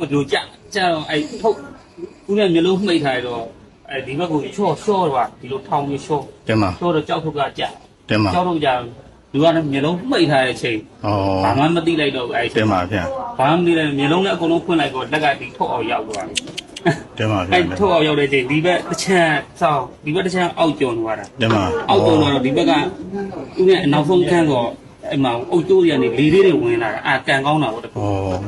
ဘယ်လိုကြကြတော့အဲ့ထုတ်ဦးနဲ့မျိုးလုံးမှိတ်ထားရတော့အဲ့ဒီဘက်ကိုချော့ချော့တော့ဒီလိုထောင်ပြီးချော့တင်ပါချော့တော့ကြောက်ထုတ်ကကြတင်ပါကြောက်ထုတ်ကြလူကလည်းမျိုးလုံးမှိတ်ထားတဲ့အချိန်ဩဘာမှမသိလိုက်တော့ဘူးအဲ့တင်ပါဗျာဘာမှမသိလိုက်မျိုးလုံးလည်းအကုန်လုံးဖွင့်လိုက်တော့လက်ကဒီထုတ်အောင်ရောက်သွားတယ်တင်ပါဗျာအဲ့ထုတ်အောင်ရောက်တဲ့အချိန်ဒီဘက်တစ်ချမ်းစောင်းဒီဘက်တစ်ချမ်းအောက်ကျော်သွားတာတင်ပါအောက်ကျော်တော့ဒီဘက်ကဦးနဲ့အနောက်ဆုံးခန်းတော့ အဲ့မှာအုတ်ကျိုးတွေကနေလေးလေးတွေဝင်လာတာအာကန်ကောင်းတာပေါ့တဩခု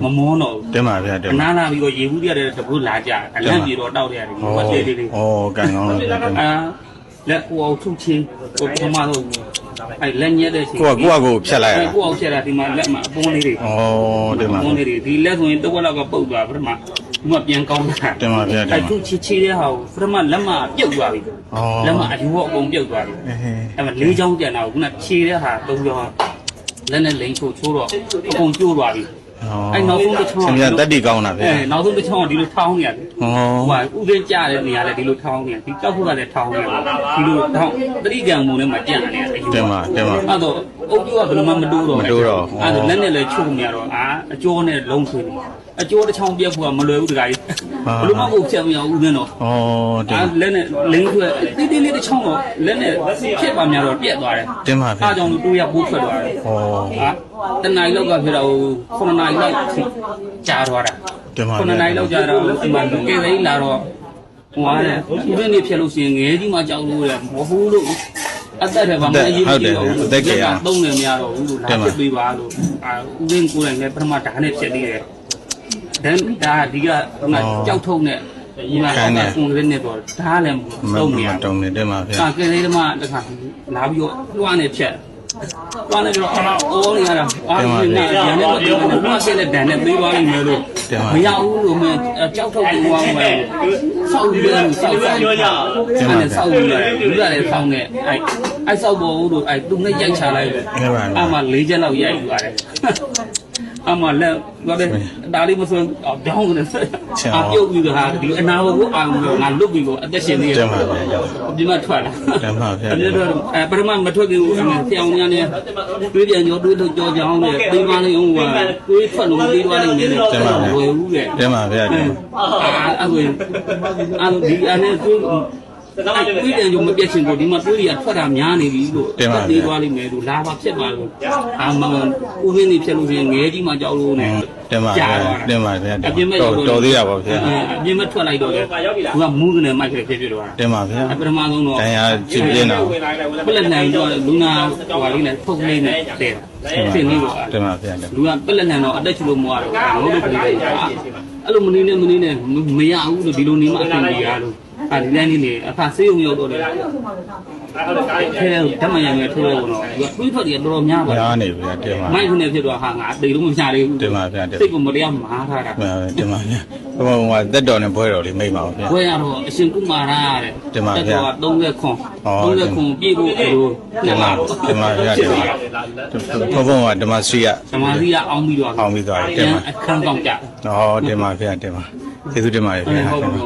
မမောတော့ဘူးတင်ပါဗျာတင်အပါနားလာပြီးတော့ရေဘူးရတဲ့တပုတ်လာကြအလန့်ပြေတော့တောက်ရတယ်ဒီဘက်လေးလေးလေးဩကန်ကောင်းလို့တင်ပါအာလက်ကိုအောင်ထုတ်ချင်းကိုပထမတော့အဲ့လက်ညက်တဲ့ချင်းကိုကကိုကကိုဖြတ်လိုက်ရကိုအောင်ဖြတ်တာဒီမှာလက်မှာအပွန်းလေးတွေဩတင်ပါအပွန်းလေးတွေဒီလက်ဆိုရင်တစ်ဝက်လောက်ကပုတ်သွားပထမဒီမှာပြန်ကောင်းတာတင်ပါဗျာတင်အဲ့ပါသူချီချီတဲ့ဟာကိုပထမလက်မပြုတ်သွားပြီဩလက်မအယူအကုန်ပြုတ်သွားပြီဟဲ့အဲ့မှာလေးချောင်းပြန်တာကိုခုနခြေတဲ့ဟာသုံးချောင်း လက်နဲ့လိန်ချို့ချိုးတော့အကုန်ကျိုးသွားပြီ အဲ့နောက်ဆုံးတစ်ချောင်းဆင်မြတ်တက်တီကောင်းတာဗျာ အဲနောက်ဆုံးတစ်ချောင်းကဒီလိုထောင်းနေရတယ်ဩဟိုကဥဒင်းကြတဲ့နေရာလဲဒီလိုထောင်းနေတယ်ဒီကြောက်ဖို့ကလည်းထောင်းနေတယ်ဒီလိုထောင်းတတိကံမုံနဲ့မှကြံ့နေတယ်အယူတင်ပါတင်ပါ အဲ့တော့အုပ်ကျိုးကဘယ်လိုမှမတိုးတော့မတိုးတော့အဲ့ဒါလက်နဲ့လည်းချုပ်နေရတော့အာအကျိုးနဲ့လုံးဆွေးနေအကျိုးတစ်ချောင်းပြက်ဖို့ကမလွယ်ဘူးတခါကြီးဘယ်လိုမှမဟုတ်ဖြတ်မရဘူးဥဒင်းတော့ ဩတင်အာပါလက်နဲ့လိန်ဆွဲတိတိလေးတစ်ချောင်းတော့လက်နဲ့ဖြစ်ပါများတော့ပြက်သွားတယ်တင်ပါဗျာ အားကြောင့်တိုးရပိုးထွက်သွားတယ်ဩ ဟာ တနင်္လာရီလောက်ကဖြစ်တော့9နာရီလောက်ကြာသွားတာတင်ပါ9ဗျာနာရီလောက်ကြာတော့ဒီမှာကဲသိန်းလာတော့ဟိုဟာတဲ့ဒီနေ့နေဖြစ်လို့ရှိရင်ငယ်ကြီးမှကြောက်လို့တဲ့မဟုတ်လို့အသက်တယ်ဗမာအရေးကြီးတော့သုံးနေမရတော့ဘူးလို့လာဖြစ်ပေးပါလို့အာဦးရင်းကိုယ်တိုင်လည်းပထမဓာတ်နဲ့ဖြစ်သေးတယ်ဒန်ဒါဒီကကြောက်ထုံးနဲ့ဒီမှာကွန်ကရစ်နဲ့တော့ဓာတ်လည်းမသုံးနေရတုံနေတင်ပါဗျာအာကဲလေးဓမ္မတခါလာပြီးတော့လွှမ်းနေဖြတ် လွှမ်းနေပြီးတော့အော်နေရတာအာဒီနေ့ရန်နဲ့တော့လွှမ်းခဲ့တဲ့ဒဏ်နဲ့သေးသွားလိမ့်မယ်လို့မရဘူးလို့မင်းကြောက်ထုတ်ပြီးသွားမယ်ဆောက်ပြီးတော့ဆောက်ဆောက်ပြောကြအဲ့ဆောက်ပြီးရတယ်လူရတယ်ဆောက်နေအဲ့အဲ့ဆောက်ပေါ်လို့အဲ့သူနဲ့ရိုက်ချလိုက်တယ်အမှ၄ချက်လောက်ရိုက်ယူရတယ် အမှလက်တော့ဒါလေးမစွန်းတောင်းနေတယ်အပြုတ်ပြီးတော့ဟာဒီအနာဘကိုအာငါလွတ်ပြီးတော့အသက်ရှင်နေတယ်တင်ပါဗျာဒီမှာထွက်လာတင်ပါဗျာအဲ့ဒါတော့အဲပထမမထွက်ခင်ဦးဆရာအောင်များနဲ့တွေးပြန်ကြောတွေးလို့ကြောကြအောင်လေသိသွားလိမ့်ဦးကတွေးထွက်လို့သိသွားလိမ့်မယ်ဝယ်ဦးတဲ့တင်ပါဗျာတင်ပါအဲ့ဒါအဲ့ဒီအနေ တွေးတွေးပြန်ကြောမပြတ်ချင်ကိုဒီမှာတွေးရထွက်တာများနေပြီလို့သိသွားလိမ့်မယ်လို့လာပါဖြစ်ပါလို့အာမဦးရင်းနေဖြစ်လို့ရှိရင်ငဲကြီးမှကြောက်လို့နဲ့တင်ပါဗျာတင်ပါဗျာအပြင်းမဲ့တော်တော်သေးတာပါဗျာအပြင်းမဲ့ထွက်လိုက်တော့လေသူကမူးကနေမိုက်ဖြစ်ဖြစ်သွားတာတင်ပါဗျာပထမဆုံးတော့တန်ရာချစ်ပြင်းတော့ပလက်နိုင်တော့လူနာဟိုဟာလေးနဲ့ဖုတ်လေးနဲ့တဲ့ဆင်းလေးပေါ့ တင်ပါဗျာလူကပလက်နိုင်တော့အသက်ချလို့မရတော့ငုတ်လို့ပြင်တယ်အဲ့လိုမနေနဲ့မနေနဲ့မရဘူးလို့ဒီလိုနေမှအဆင်ပြေရလို့ အဲ့ဒီတိုင်းလေးနေအခါဆေးရုံရောက်တော့လေခဲဓမ္မယံရဲ့ထိုးလို့တော့သူကတွေးထွက်တယ်တော်တော်များပါညာနေဗျာတင်ပါမိုက်ခုနဲ့ဖြစ်တော့ဟာငါတေလို့မချသေးဘူးတင်ပါဗျာတင်စိတ်ကမတရားမာထားတာပါတင်ပါဗျာဘုံကတက်တော်နဲ့ဘွဲတော်လေးမိတ်ပါဗျာဘွဲရတော့အရှင်ကုမာရတဲ့တင်ပါဗျာ30ခွန်ဩ30ခွန်ပြည့်ဖို့အလိုတင်ပါတင်ပါဗျာတင်ပါဘုံဘုံကဓမ္မစီရဓမ္မသီးကအောင်ပြီးတော့အောင်ပြီးသွားတယ်တင်ပါအခန်းကောက်ကြဩတင်ပါဗျာတင်ပါကျေးဇူးတင်ပါတယ်ဗျာဟုတ်ပြီ